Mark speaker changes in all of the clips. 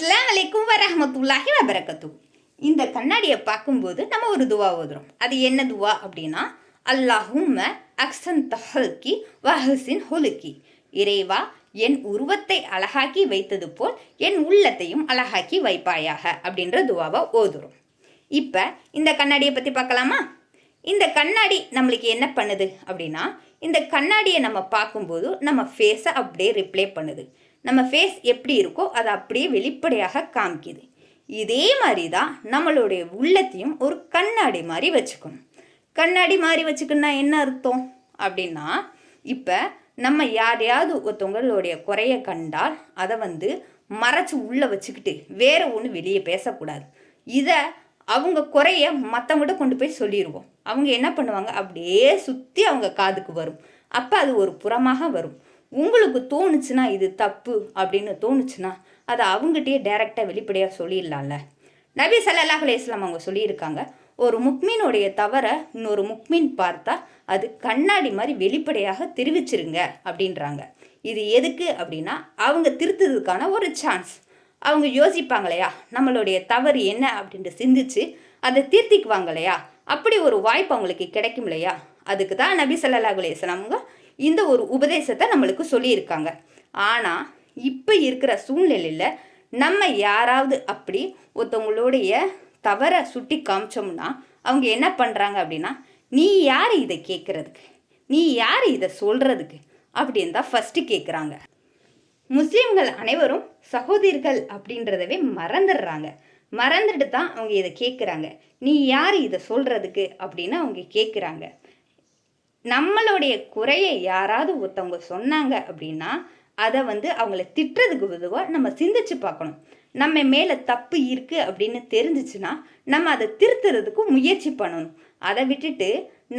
Speaker 1: அஸ்லாம் வலைக்கும் வரமத்துல்லாஹி வபரகத்து இந்த கண்ணாடியை பார்க்கும்போது நம்ம ஒரு துவா ஓதுறோம். அது என்ன துவா அப்படின்னா அல்லாஹும்ம அக்சன் தஹல்கி வஹசின் ஹொலுக்கி இறைவா என் உருவத்தை அழகாக்கி வைத்தது போல் என் உள்ளத்தையும் அழகாக்கி வைப்பாயாக அப்படின்ற துவாவை ஓதுறோம். இப்போ இந்த கண்ணாடியை பற்றி பார்க்கலாமா? இந்த கண்ணாடி நம்மளுக்கு என்ன பண்ணுது அப்படின்னா இந்த கண்ணாடியை நம்ம பார்க்கும்போது நம்ம ஃபேஸை அப்படியே ரிப்ளே பண்ணுது. நம்ம ஃபேஸ் எப்படி இருக்கோ அதை அப்படியே வெளிப்படையாக காமிக்குது. இதே மாதிரி தான் நம்மளுடைய உள்ளத்தையும் ஒரு கண்ணாடி மாதிரி வச்சுக்கணும். கண்ணாடி மாதிரி வச்சுக்கணுன்னா என்ன அர்த்தம்? அப்படின்னா இப்போ நம்ம யாரையாவது ஒருத்தவங்களுடைய குறைய கண்டால் அதை வந்து மறைச்சி உள்ளே வச்சுக்கிட்டு வேற ஒன்று வெளியே பேசக்கூடாது. இதை அவங்க குறைய மற்றவங்கிட்ட கொண்டு போய் சொல்லிடுவோம் அவங்க என்ன பண்ணுவாங்க? அப்படியே சுற்றி அவங்க காதுக்கு வரும். அப்போ அது ஒரு புறமாக வரும். உங்களுக்கு தோணுச்சுன்னா இது தப்பு அப்படின்னு தோணுச்சுன்னா அதை அவங்ககிட்டயே டைரெக்டாக வெளிப்படையாக சொல்லிடலாம்ல. நபி ஸல்லல்லாஹு அலையாம் அவங்க சொல்லியிருக்காங்க ஒரு முக்மீனுடைய தவற இன்னொரு முக்மீன் பார்த்தா அது கண்ணாடி மாதிரி வெளிப்படையாக தெரிவிச்சிருங்க அப்படின்றாங்க. இது எதுக்கு அப்படின்னா அவங்க திருத்துறதுக்கான ஒரு சான்ஸ் அவங்க யோசிப்பாங்க இல்லையா நம்மளுடைய தவறு என்ன அப்படின்ட்டு சிந்திச்சு அதை திருத்திக்குவாங்க இல்லையா அப்படி ஒரு வாய்ப்பு அவங்களுக்கு கிடைக்கும் இல்லையா அதுக்கு தான் நபி ஸல்லல்லாஹு அலையாம் அவங்க இந்த ஒரு உபதேசத்தை நம்மளுக்கு சொல்லியிருக்காங்க. ஆனால் இப்போ இருக்கிற சூழ்நிலையில் நம்ம யாராவது அப்படி ஒருத்தவங்களுடைய தவறை சுட்டி காமிச்சோம்னா அவங்க என்ன பண்ணுறாங்க அப்படின்னா நீ யார் இதை கேட்குறதுக்கு நீ யார் இதை சொல்கிறதுக்கு அப்படின்னு தான் ஃபஸ்ட்டு கேட்குறாங்க முஸ்லீம்கள் அனைவரும் சகோதரிகள் அப்படின்றதவே மறந்துடுறாங்க. மறந்துட்டு தான் அவங்க இதை கேட்குறாங்க நீ யார் இதை சொல்கிறதுக்கு அப்படின்னு அவங்க கேட்குறாங்க நம்மளுடைய குறையை யாராவது ஒருத்தவங்க சொன்னாங்க அப்படின்னா அதை வந்து அவங்கள திட்டுறதுக்கு பொதுவாக நம்ம சிந்திச்சு பார்க்கணும். நம்ம மேலே தப்பு இருக்குது அப்படின்னு தெரிஞ்சிச்சுன்னா நம்ம அதை திருத்துறதுக்கு முயற்சி பண்ணணும். அதை விட்டுட்டு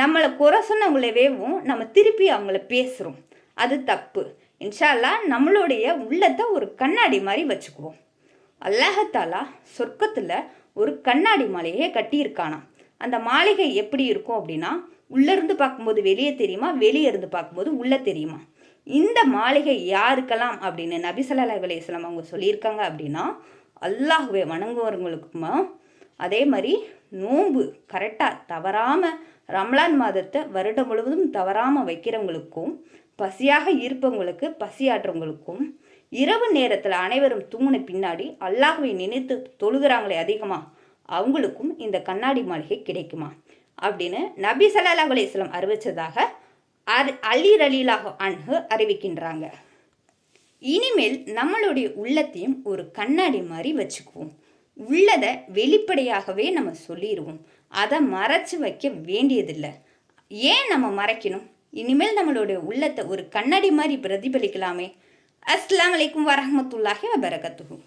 Speaker 1: நம்மளை குறை சொன்னவங்களவேவும் நம்ம திருப்பி அவங்கள பேசுகிறோம் அது தப்பு. இன்ஷால்லா நம்மளுடைய உள்ளத்தை ஒரு கண்ணாடி மாதிரி வச்சுக்குவோம். அல்லாஹத்தாலா சொர்க்கத்தில் ஒரு கண்ணாடி மாளிகையை கட்டியிருக்கானா அந்த மாளிகை எப்படி இருக்கும் அப்படின்னா உள்ளேருந்து பார்க்கும்போது வெளியே தெரியுமா? வெளியே இருந்து பார்க்கும்போது உள்ளே தெரியுமா? இந்த மாளிகை யாருக்கெல்லாம் அப்படின்னு நபிசல்லா அலையம் அவங்க சொல்லியிருக்காங்க அப்படின்னா அல்லாஹுவை வணங்குவவங்களுக்குமா அதே மாதிரி நோன்பு கரெக்டாக தவறாமல் ரம்லான் மாதத்தை வருடம் முழுவதும் தவறாமல் வைக்கிறவங்களுக்கும் பசியாக இருப்பவங்களுக்கு பசியாற்றவங்களுக்கும் இரவு நேரத்தில் அனைவரும் தூங்கின பின்னாடி அல்லாஹுவை நினைத்து தொழுகிறாங்களே அதிகமாக அவங்களுக்கும் இந்த கண்ணாடி மாளிகை கிடைக்குமா? அப்படின்னு நபி சல்லா அலைஹி அறிவித்ததாக அறிவிச்சதாக அர் அலி ரலீலாக அன்ஹு அறிவிக்கின்றாங்க. இனிமேல் நம்மளுடைய உள்ளத்தையும் ஒரு கண்ணாடி மாதிரி வச்சுக்குவோம். உள்ளதை வெளிப்படையாகவே நம்ம சொல்லிடுவோம் அதை மறைச்சு வைக்க வேண்டியதில்லை. ஏன் நம்ம மறைக்கணும்? இனிமேல் நம்மளுடைய உள்ளத்தை ஒரு கண்ணாடி மாதிரி பிரதிபலிக்கலாமே. அஸ்லாம் வலைக்கும் வரஹ்மத்துல்லாஹி வபரகத்துஹு.